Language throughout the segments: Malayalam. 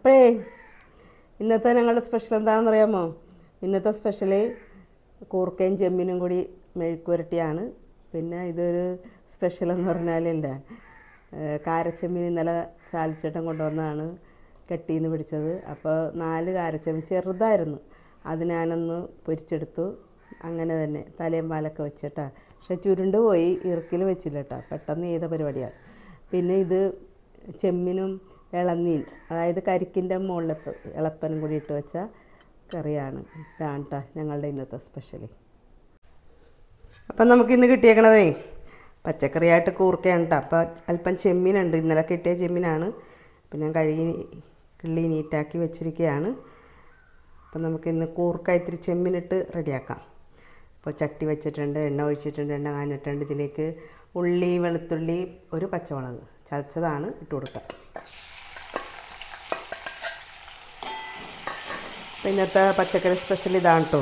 അപ്പോഴേ ഇന്നത്തെ ഞങ്ങളുടെ സ്പെഷ്യൽ എന്താണെന്ന് അറിയാമോ ഇന്നത്തെ സ്പെഷ്യൽ കൂർക്കയും ചെമ്മിനും കൂടി മെഴുക്കുരട്ടിയാണ് പിന്നെ ഇതൊരു സ്പെഷ്യൽ എന്ന് പറഞ്ഞാലുണ്ട് കാരച്ചെമ്മീൻ ഇന്നലെ സാലിച്ചേട്ടൻ കൊണ്ടുവന്നതാണ് കെട്ടിന്ന് പിടിച്ചത്. അപ്പോൾ നാല് കാരച്ചെമ്മീൻ ചെറുതായിരുന്നു. അത് ഞാനൊന്ന് പൊരിച്ചെടുത്തു. അങ്ങനെ തന്നെ തലയും പാലൊക്കെ വെച്ചിട്ടാ. പക്ഷെ ചുരുണ്ട് പോയി ഇറുക്കിൽ വെച്ചില്ല കേട്ടോ. പെട്ടെന്ന് ചെയ്ത പരിപാടിയാണ്. പിന്നെ ഇത് ചെമ്മിനും ഇളനീൻ അതായത് കരിക്കിന്റെ മുകളിലത്ത് ഇളപ്പനും കൂടി ഇട്ട് വെച്ച കറിയാണ്. ഇതാണ് കേട്ടോ ഞങ്ങളുടെ ഇന്നത്തെ സ്പെഷ്യൽ അപ്പം നമുക്കിന്ന് കിട്ടിയേക്കണതേ പച്ചക്കറിയായിട്ട് കൂർക്കയാണ് കേട്ടോ അപ്പോൾ അല്പം ചെമ്മീനുണ്ട്. ഇന്നലെ കിട്ടിയ ചെമ്മീനാണ്. അപ്പം ഞാൻ കഴുകി കിള്ളി നീറ്റാക്കി വെച്ചിരിക്കുകയാണ് അപ്പം നമുക്കിന്ന് കൂർക്ക ഇത്തിരി ചെമ്മീനിട്ട് റെഡിയാക്കാം. അപ്പോൾ ചട്ടി വെച്ചിട്ടുണ്ട് എണ്ണ ഒഴിച്ചിട്ടുണ്ട് എണ്ണ കാഞ്ഞിട്ടുണ്ട്. ഇതിലേക്ക് ഉള്ളി വെളുത്തുള്ളി ഒരു പച്ചമുളക് ചതച്ചതാണ് ഇട്ട് കൊടുക്കുക. ഇന്നത്തെ പച്ചക്കറി സ്പെഷ്യൽ ഇതാണ് കേട്ടോ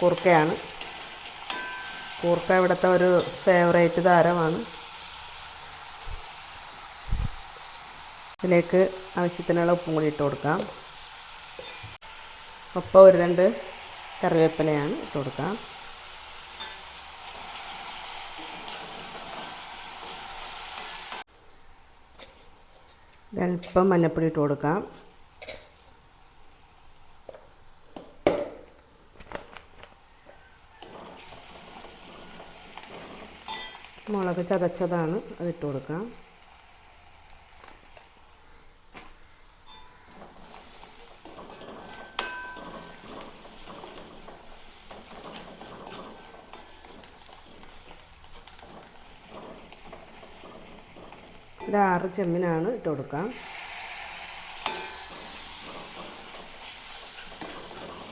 കൂർക്കയാണ്. കൂർക്ക ഇവിടുത്തെ ഒരു ഫേവറേറ്റ് താരമാണ്. ഇതിലേക്ക് ആവശ്യത്തിനുള്ള ഉപ്പും കൂടി ഇട്ട് കൊടുക്കാം. ഒപ്പം ഒരു രണ്ട് കറിവേപ്പിലയാണ് ഇട്ട് കൊടുക്കാം. അല്പം മഞ്ഞപ്പൊടി ഇട്ട് കൊടുക്കാം. മുളക് ചതച്ചതാണ്. അതിട്ട് കൊടുക്കാം. ഒരു ആറ് ചെമ്മിനാണ് ഇട്ട് കൊടുക്കാം.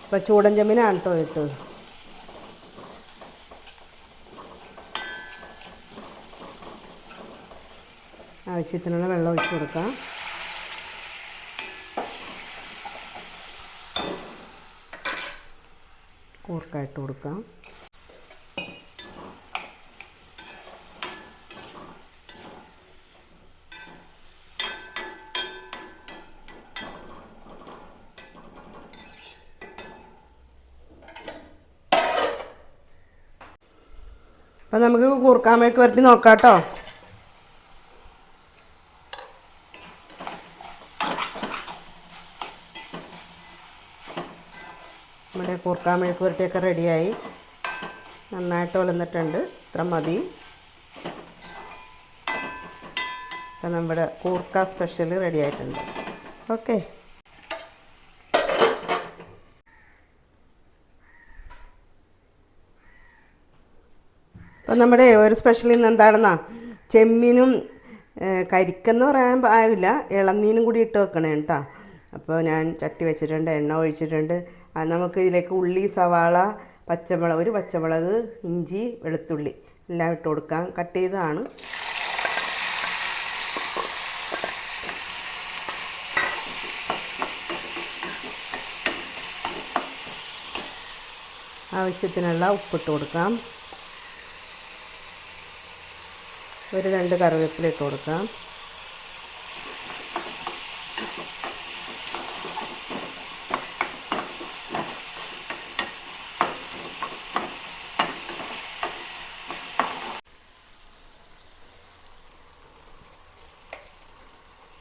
ഇപ്പം ചൂടൻ ചെമ്മിനാണ് കേട്ടോ ഇട്ടത്. ആവശ്യത്തിനുള്ള വെള്ളം ഒഴിച്ച് കൊടുക്കാം. കൂർക്കായിട്ട് കൊടുക്കാം. അപ്പം നമുക്ക് കൂർക്കാമേക്ക് വരട്ടി നോക്കാം കേട്ടോ നമ്മുടെ കൂർക്കാൻ മെഴുക്ക് പുരട്ടിയൊക്കെ റെഡിയായി. നന്നായിട്ട് ഒലന്നിട്ടുണ്ട് ഇത്ര മതി. അപ്പം നമ്മുടെ കൂർക്ക സ്പെഷ്യൽ റെഡി ആയിട്ടുണ്ട് ഓക്കെ. അപ്പം നമ്മുടെ ഒരു സ്പെഷ്യൽ ഇന്ന് എന്താണെന്നാ? ചെമ്മീനും കരിക്കെന്ന് പറയാൻ പാകില്ല ഇളനീനും കൂടി ഇട്ട് വെക്കണേ കേട്ടോ അപ്പോൾ ഞാൻ ചട്ടി വെച്ചിട്ടുണ്ട് എണ്ണ ഒഴിച്ചിട്ടുണ്ട്. നമുക്ക് ഇതിലേക്ക് ഉള്ളി സവാള പച്ചമുളക് ഒരു പച്ചമുളക് ഇഞ്ചി വെളുത്തുള്ളി എല്ലാം ഇട്ട് കൊടുക്കാം. കട്ട് ചെയ്തതാണ്. ആവശ്യത്തിനുള്ള ഉപ്പിട്ട് കൊടുക്കാം. ഒരു രണ്ട് കറിവേപ്പില ഇട്ട് കൊടുക്കാം.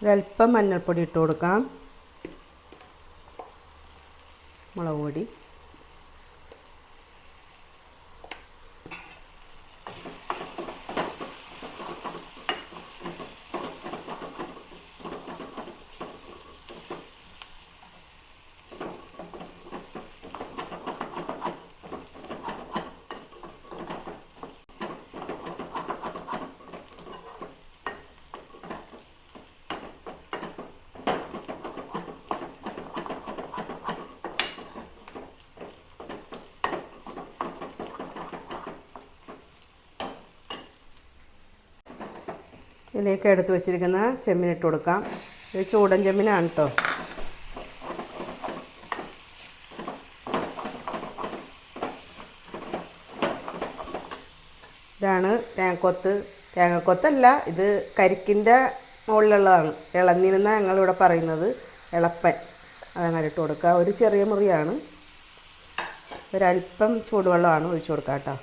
ഒരല്പം മഞ്ഞൾപ്പൊടി ഇട്ട് കൊടുക്കാം. മുളക് പൊടി ഇതിലേക്ക് എടുത്ത് വെച്ചിരിക്കുന്ന ചെമ്മീൻ ഇട്ട് കൊടുക്കാം. ഇത് ചൂടൻ ചെമ്മീനാണ് കേട്ടോ ഇതാണ് തേങ്ങക്കൊത്ത്. തേങ്ങക്കൊത്തല്ല ഇത് കരിക്കിന്റെ മുകളിലുള്ളതാണ്. ഇളനീരെന്നാണ് ഞങ്ങളിവിടെ പറയുന്നത്. ഇളപ്പൻ. അതങ്ങനെ ഇട്ട് കൊടുക്കുക ഒരു ചെറിയ മുറിയാണ്. ഒരല്പം ചൂടുവെള്ളമാണ് ഒഴിച്ചു കൊടുക്കുക കേട്ടോ.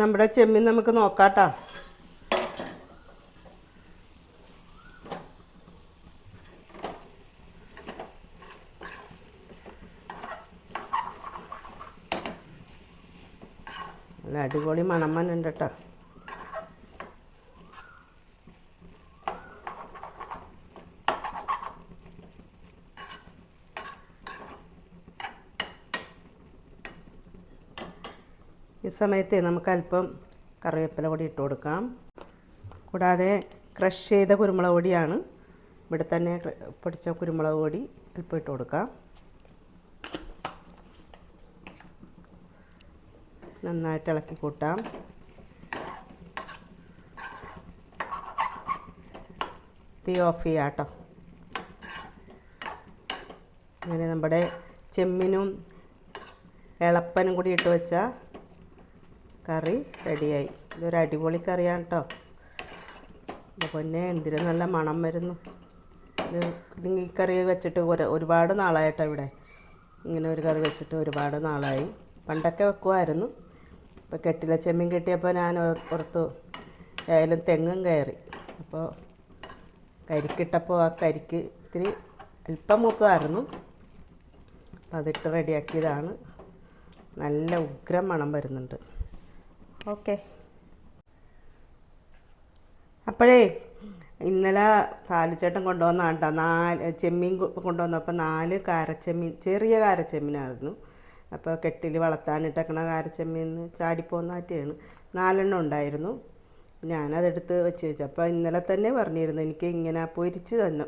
നമ്മുടെ ചെമ്മീൻ നമുക്ക് നോക്കാട്ടോ. അടിപൊളി മണം വന്നുണ്ട് കേട്ടോ ഈ സമയത്ത് നമുക്ക് അല്പം കറിവേപ്പില കൂടി ഇട്ട് കൊടുക്കാം. കൂടാതെ ക്രഷ് ചെയ്ത കുരുമുളക് പൊടിയാണ്. ഇവിടെ തന്നെ പൊടിച്ച കുരുമുളക് പൊടി അല്പം ഇട്ട് കൊടുക്കാം. നന്നായിട്ട് ഇളക്കി കൂട്ടാം. തീ ഓഫ് ചെയ്യാം കേട്ടോ. അങ്ങനെ നമ്മുടെ ചെമ്മിനും ഇളപ്പനും കൂടി ഇട്ട് വെച്ച കറി റെഡിയായി. ഇതൊരു അടിപൊളി കറിയാണ് കേട്ടോ അപ്പോൾ പൊന്നെ എന്തിനും നല്ല മണം വരുന്നു. ഇത് ഈ കറി വെച്ചിട്ട് ഒരു ഒരുപാട് നാളായിട്ടോ ഇവിടെ. ഇങ്ങനെ ഒരു കറി വെച്ചിട്ട് ഒരുപാട് നാളായി. പണ്ടൊക്കെ വെക്കുമായിരുന്നു ഇപ്പോൾ കെട്ടില ചെമ്മീൻ കിട്ടിയപ്പോൾ ഞാൻ പുറത്തു ഏതായാലും തെങ്ങും കയറി. അപ്പോൾ കരിക്കിട്ടപ്പോൾ ആ കരിക്ക് ഇത്തിരി അല്പം മൂത്തതായിരുന്നു. അപ്പോൾ അതിട്ട് റെഡിയാക്കിയതാണ്. നല്ല ഉഗ്രം മണം വരുന്നുണ്ട്. ഓക്കെ. അപ്പോഴേ ഇന്നലെ താലിച്ചേട്ടൻ കൊണ്ടുവന്നാണ് കേട്ടോ. നാല് ചെമ്മീൻ കൊണ്ടുവന്നപ്പോൾ നാല് കാരച്ചെമ്മീൻ ചെറിയ കാരച്ചെമ്മീനായിരുന്നു. അപ്പോൾ കെട്ടിൽ വളർത്താനിട്ടേക്കണ കാരച്ചെമ്മീൻ ചാടിപ്പോന്നാറ്റാണ് നാലെണ്ണം ഉണ്ടായിരുന്നു. ഞാനതെടുത്ത് വെച്ച് വെച്ചു. അപ്പോൾ ഇന്നലെ തന്നെ പറഞ്ഞിരുന്നു എനിക്ക് ഇങ്ങനെ പൊരിച്ച് തന്നെ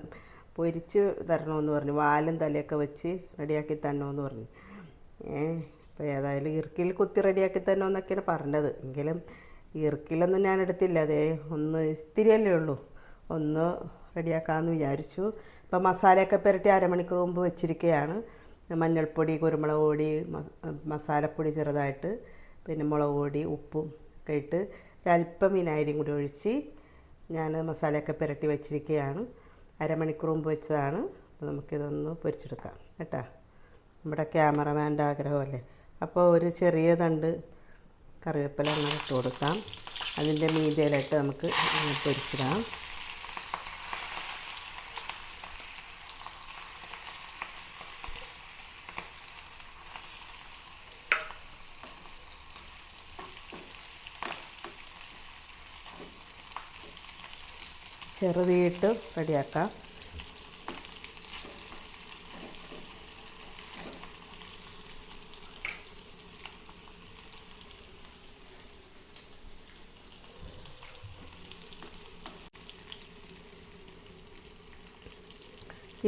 പൊരിച്ച് തരണമെന്ന് പറഞ്ഞു. വാലും തലയൊക്കെ വെച്ച് റെഡിയാക്കി തരണമെന്ന് പറഞ്ഞു. ഏ അപ്പോൾ ഏതായാലും ഇറുക്കിൽ കുത്തി റെഡിയാക്കി തരണമെന്നൊക്കെയാണ് പറഞ്ഞത്. എങ്കിലും ഇറുക്കിലൊന്നും ഞാൻ എടുത്തില്ല. അതേ ഒന്ന് ഇസ്തിരിയല്ലേ ഉള്ളൂ. ഒന്ന് റെഡിയാക്കാമെന്ന് വിചാരിച്ചു. ഇപ്പോൾ മസാലയൊക്കെ പുരട്ടി അരമണിക്കൂർ മുമ്പ് വെച്ചിരിക്കുകയാണ് മഞ്ഞൾപ്പൊടി കുരുമുളക് പൊടി മസ്- മസാലപ്പൊടി ചെറുതായിട്ട് പിന്നെ മുളക് പൊടി ഉപ്പും ഒക്കെ ഇട്ട് ഒരല്പം വിനാഗിരിയും കൂടി ഒഴിച്ച് ഞാൻ മസാലയൊക്കെ പുരട്ടി വെച്ചിരിക്കുകയാണ് അരമണിക്കൂർ മുമ്പ് വെച്ചതാണ്. നമുക്കിതൊന്ന് പൊരിച്ചെടുക്കാം. കേട്ടോ? നമ്മുടെ ക്യാമറമാന്റെ ആഗ്രഹമല്ലേ? അപ്പോൾ ഒരു ചെറിയ തണ്ട് കറിവേപ്പില അങ്ങനെ ഇട്ട് കൊടുക്കാം. അതിന്റെ മീതിയിലിട്ട് നമുക്ക് പൊരിച്ചിടാം. ചെറുതീയിട്ട് റെഡിയാക്കാം.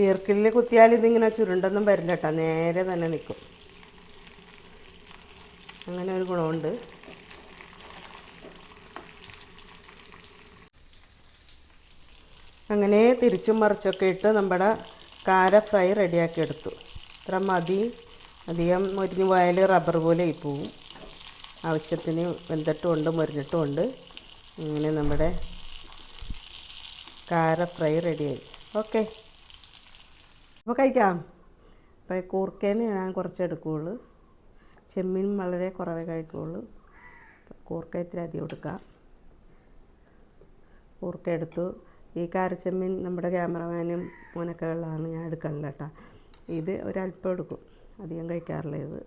ഈർക്കിലിൽ കുത്തിയാൽ ഇതിങ്ങനെ ചുരുണ്ടൊന്നും വരില്ല കേട്ടോ. നേരെ തന്നെ നിൽക്കും. അങ്ങനെ ഒരു ഗുണമുണ്ട്. അങ്ങനെ തിരിച്ചും മറിച്ചൊക്കെ ഇട്ട് നമ്മുടെ കാര ഫ്രൈ റെഡിയാക്കി എടുത്തു. ഇത്ര മതി. അധികം മുരിഞ്ഞു പോയാൽ റബ്ബർ പോലെ ആയി പോവും. ആവശ്യത്തിന് വെന്തിട്ടുമുണ്ട് മുരിഞ്ഞിട്ടുമുണ്ട് അങ്ങനെ നമ്മുടെ കാര ഫ്രൈ റെഡിയായി. ഓക്കെ. അപ്പോൾ കഴിക്കാം. അപ്പോൾ കൂർക്കേനെ ഞാൻ കുറച്ച് എടുക്കുകയുള്ളൂ ചെമ്മീൻ വളരെ കുറവേ കഴിക്കുകയുള്ളൂ കൂർക്ക ഇത്തിരി അധികം എടുക്കാം. കൂർക്ക എടുത്തു. ഈ കാരച്ചെമ്മീൻ നമ്മുടെ ക്യാമറമാനും മോനൊക്കെ ഉള്ളതാണ് ഞാൻ എടുക്കണില്ല കേട്ടോ. ഇത് ഒരല്പം എടുക്കും. അധികം കഴിക്കാറില്ല ഇത്.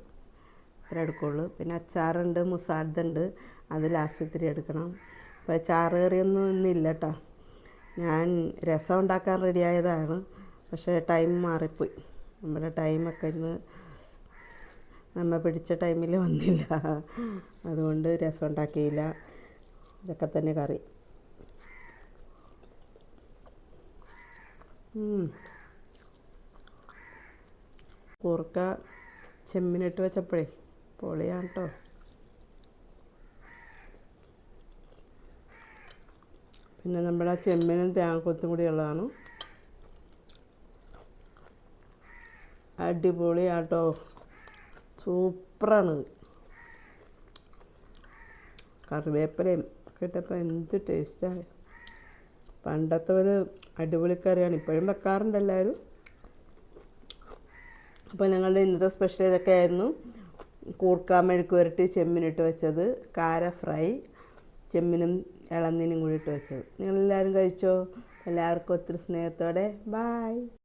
ഇത്ര എടുക്കുള്ളൂ. പിന്നെ അച്ചാറുണ്ട് മുസാർദുണ്ട്. അത് ലാസ്റ്റ് ഇത്തിരി എടുക്കണം. അപ്പോൾ ചാറ് കറിയൊന്നും ഇന്നില്ല കേട്ടോ. ഞാൻ രസം ഉണ്ടാക്കാൻ റെഡിയായതാണ് പക്ഷേ ടൈം മാറിപ്പോയി. നമ്മുടെ ടൈമൊക്കെ ഇന്ന് നമ്മ പിടിച്ച ടൈമിൽ വന്നില്ല. അതുകൊണ്ട് രസം ഉണ്ടാക്കിയില്ല ഇതൊക്കെ തന്നെ കറി. കൂർക്ക ചെമ്മിനിട്ട് വെച്ചപ്പോഴേ പൊളിയാണ് കേട്ടോ പിന്നെ നമ്മുടെ ചെമ്മിനും തേങ്ങക്കൊത്തും കൂടി ഉള്ളതാണ്. അടിപൊളിയാട്ടോ. സൂപ്പറാണ്. കറിവേപ്പിലയും ഒക്കെ ഇട്ടപ്പോൾ എന്ത് ടേസ്റ്റാണ് പണ്ടത്തെ ഒരു അടിപൊളി കറിയാണ്. ഇപ്പോഴും വെക്കാറുണ്ട് എല്ലാവരും. അപ്പോൾ ഞങ്ങളുടെ ഇന്നത്തെ സ്പെഷ്യൽ ഇതൊക്കെ ആയിരുന്നു. കൂർക്കാൻ മെഴുക്ക് പുരട്ടി ചെമ്മിനിട്ട് വെച്ചത് കാര ഫ്രൈ ചെമ്മീനും ഇളന്നീനും കൂടി ഇട്ട് വെച്ചത്. നിങ്ങളെല്ലാവരും കഴിച്ചോ? എല്ലാവർക്കും ഒത്തിരി സ്നേഹത്തോടെ. ബായ്